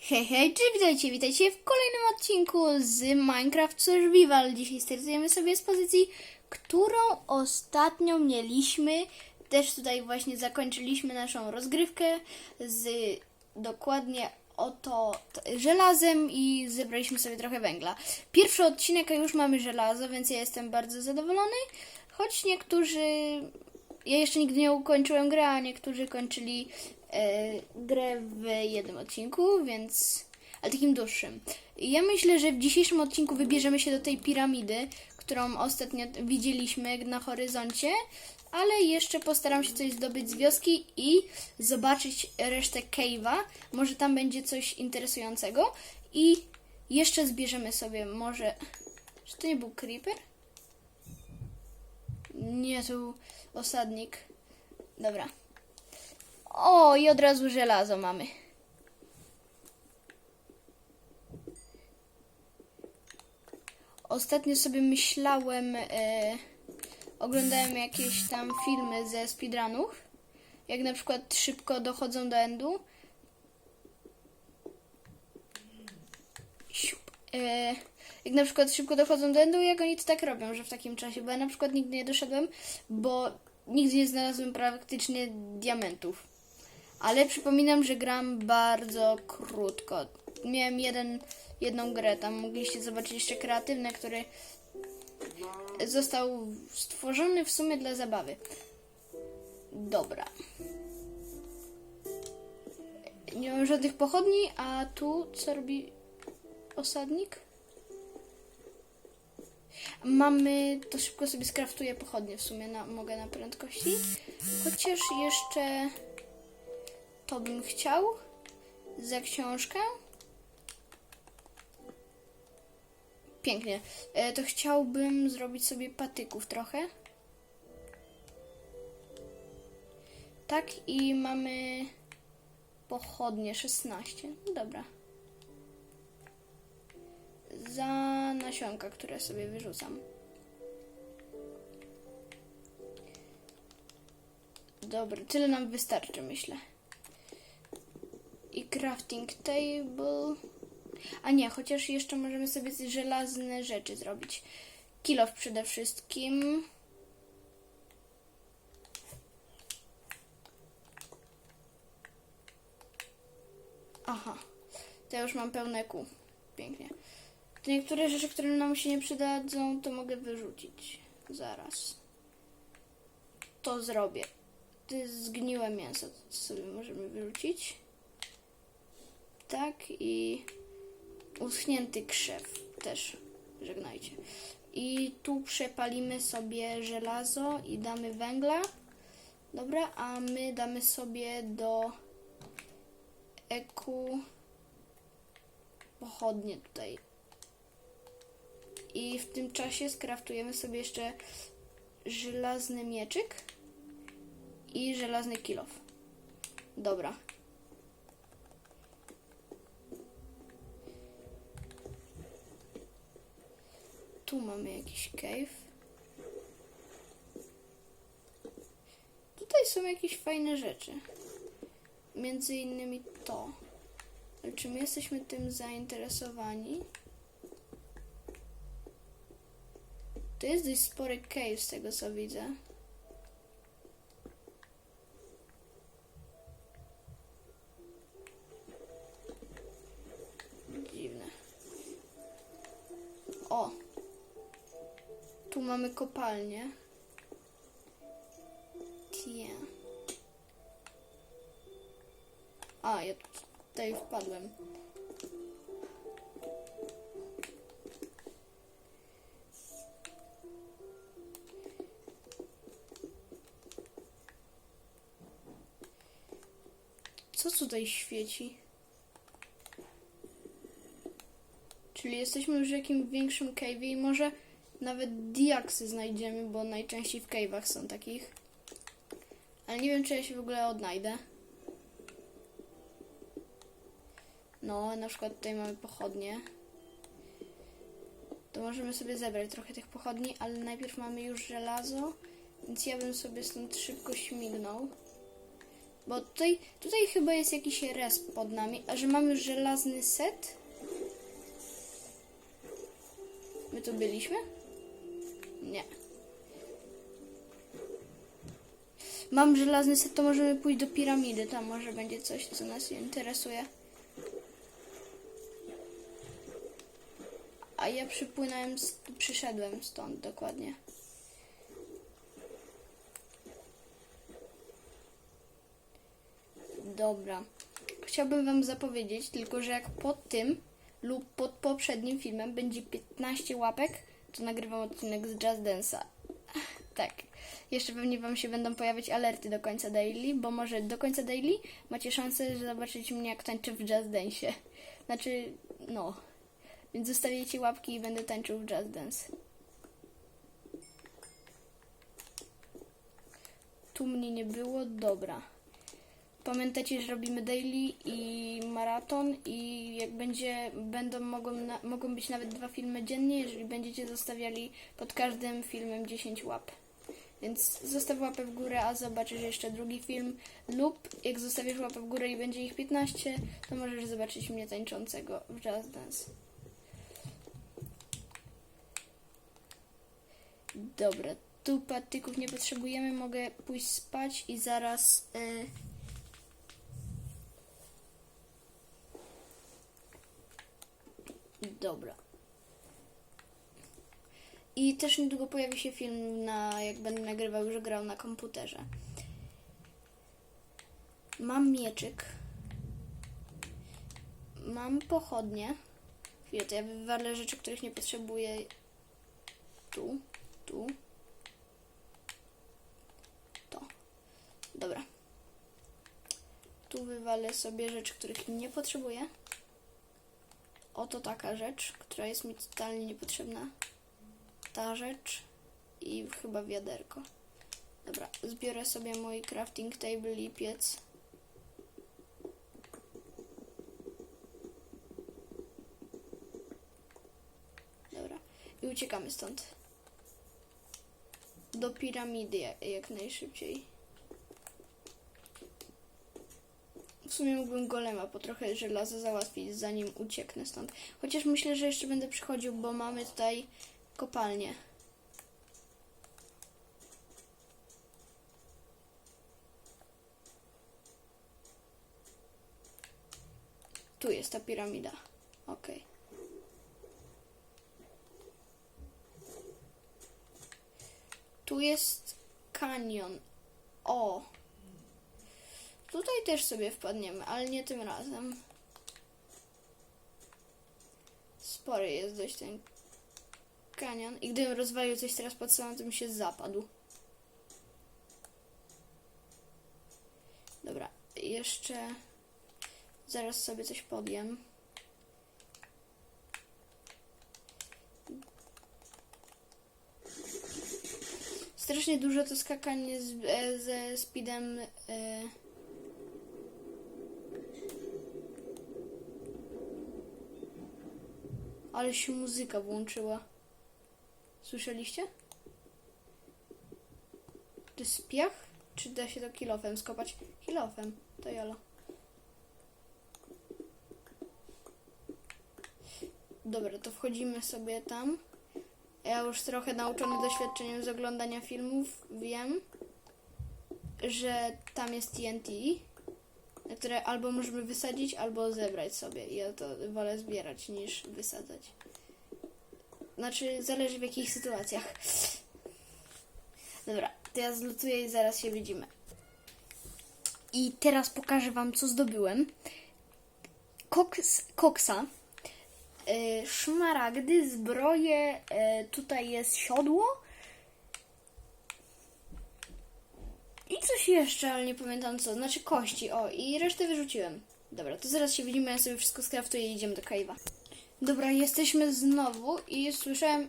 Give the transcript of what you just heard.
Hej, hej, cześć, witajcie, witajcie w kolejnym odcinku z Minecraft Survival. Dzisiaj startujemy sobie z pozycji, którą ostatnio mieliśmy. Też tutaj właśnie zakończyliśmy naszą rozgrywkę z dokładnie oto żelazem i zebraliśmy sobie trochę węgla. Pierwszy odcinek, a już mamy żelazo, więc ja jestem bardzo zadowolony, choć niektórzy ja jeszcze nigdy nie ukończyłem gry, a niektórzy kończyli grę w jednym odcinku, więc. ale takim dłuższym. Ja myślę, że w dzisiejszym odcinku wybierzemy się do tej piramidy, którą ostatnio widzieliśmy na horyzoncie, ale jeszcze postaram się coś zdobyć z wioski i zobaczyć resztę cave'a. Może tam będzie coś interesującego i jeszcze zbierzemy sobie może. Czy to nie był creeper? Nie, to był osadnik. Dobra. O, i od razu żelazo mamy. Ostatnio sobie myślałem, e, oglądałem jakieś tam filmy ze speedrunów, jak na przykład szybko dochodzą do endu. E, jak na przykład szybko dochodzą do endu, jak oni to tak robią, że w takim czasie, bo ja na przykład nigdy nie doszedłem, bo nigdy nie znalazłem praktycznie diamentów. Ale przypominam, że gram bardzo krótko. Miałem jeden, jedną grę, tam mogliście zobaczyć jeszcze kreatywne, który został stworzony w sumie dla zabawy. Dobra. Nie mam żadnych pochodni, a tu co robi osadnik? Mamy, to szybko sobie skraftuję pochodnie w sumie, na, mogę na prędkości. Chociaż jeszcze to bym chciał za książkę. Pięknie. E, to chciałbym zrobić sobie patyków trochę. Tak i mamy pochodnie 16. No Dobra. Za nasionka, które sobie wyrzucam. Dobra, tyle nam wystarczy, myślę. Crafting table. A nie, chociaż jeszcze możemy sobie żelazne rzeczy zrobić. Kilof przede wszystkim. Aha, to już mam pełne kół. Pięknie. To niektóre rzeczy, które nam się nie przydadzą, to mogę wyrzucić. Zaraz. To zrobię. To jest zgniłe mięso, to sobie możemy wyrzucić. Tak i uschnięty krzew też. Żegnajcie. I tu przepalimy sobie żelazo i damy węgla. Dobra, a my damy sobie do eku pochodnie tutaj. I w tym czasie skraftujemy sobie jeszcze żelazny mieczyk i żelazny kilof. Dobra. Tu mamy jakiś cave. Tutaj są jakieś fajne rzeczy. Między innymi to. Ale czy my jesteśmy tym zainteresowani? To jest dość spory cave z tego co widzę. Mamy kopalnię. Tie. A, ja tutaj wpadłem. Co tutaj świeci? Czyli jesteśmy już w jakimś większym cave'ie i może nawet diaksy znajdziemy, bo najczęściej w cave'ach są takich. Ale nie wiem, czy ja się w ogóle odnajdę. No, na przykład tutaj mamy pochodnie. To możemy sobie zebrać trochę tych pochodni, ale najpierw mamy już żelazo, więc ja bym sobie stąd szybko śmignął. Bo tutaj, tutaj chyba jest jakiś res pod nami, a że mam już żelazny set. My tu byliśmy? Nie. Mam żelazny set, to możemy pójść do piramidy. Tam może będzie coś, co nas interesuje. A ja przypłynąłem, przyszedłem stąd dokładnie. Dobra. Chciałbym wam zapowiedzieć, tylko że jak pod tym lub pod poprzednim filmem będzie 15 łapek, to nagrywam odcinek z Just Dance'a. Tak. Jeszcze pewnie wam się będą pojawiać alerty do końca daily, bo może do końca daily macie szansę zobaczyć mnie jak tańczę w Just Dance'ie. Znaczy, no. Więc zostawiajcie łapki i będę tańczył w Just Dance. Tu mnie nie było, dobra. Pamiętajcie, że robimy daily i maraton i jak będzie, będą, mogą, na, mogą być nawet dwa filmy dziennie, jeżeli będziecie zostawiali pod każdym filmem 10 łap. Więc zostaw łapę w górę, a zobaczysz jeszcze drugi film. Lub jak zostawisz łapę w górę i będzie ich 15, to możesz zobaczyć mnie tańczącego w Just Dance. Dobra, tu patyków nie potrzebujemy, mogę pójść spać i zaraz... Y Dobra. I też niedługo pojawi się film na, jak będę nagrywał, że grał na komputerze. Mam mieczyk. Mam pochodnie. Chwilę, to ja wywalę rzeczy, których nie potrzebuję. Tu, tu. To. Dobra. Tu wywalę sobie rzeczy, których nie potrzebuję. Oto taka rzecz, która jest mi totalnie niepotrzebna. Ta rzecz i chyba wiaderko. Dobra, zbiorę sobie mój crafting table i piec. Dobra, i uciekamy stąd. Do piramidy jak, najszybciej. W sumie mógłbym golema po trochę żelaza załatwić, zanim ucieknę stąd. Chociaż myślę, że jeszcze będę przychodził, bo mamy tutaj kopalnię. Tu jest ta piramida. Okej. Tu jest kanion. O! Tutaj też sobie wpadniemy, ale nie tym razem. Spory jest dość ten kanion. I gdybym rozwalił coś teraz pod sobą, to bym się zapadł. Dobra, jeszcze zaraz sobie coś podjem. Strasznie dużo to skakanie z, e, ze speedem. E, ale się muzyka włączyła. Słyszeliście? To jest piach? Czy da się to kilofem skopać? Kilofem, to jolo. Dobra, to wchodzimy sobie tam. Ja już trochę nauczony doświadczeniem z oglądania filmów wiem, że tam jest TNT, które albo możemy wysadzić, albo zebrać sobie. Ja to wolę zbierać niż wysadzać. Znaczy, zależy w jakich sytuacjach. Dobra, to ja zlutuję i zaraz się widzimy. I teraz pokażę Wam, co zdobyłem. Koks, koksa, y, szmaragdy, zbroje, y, tutaj jest siodło. I coś jeszcze, ale nie pamiętam co. Znaczy kości, o, i resztę wyrzuciłem. Dobra, to zaraz się widzimy, ja sobie wszystko skraftuję i idziemy do cave'a. Dobra, jesteśmy znowu i słyszałem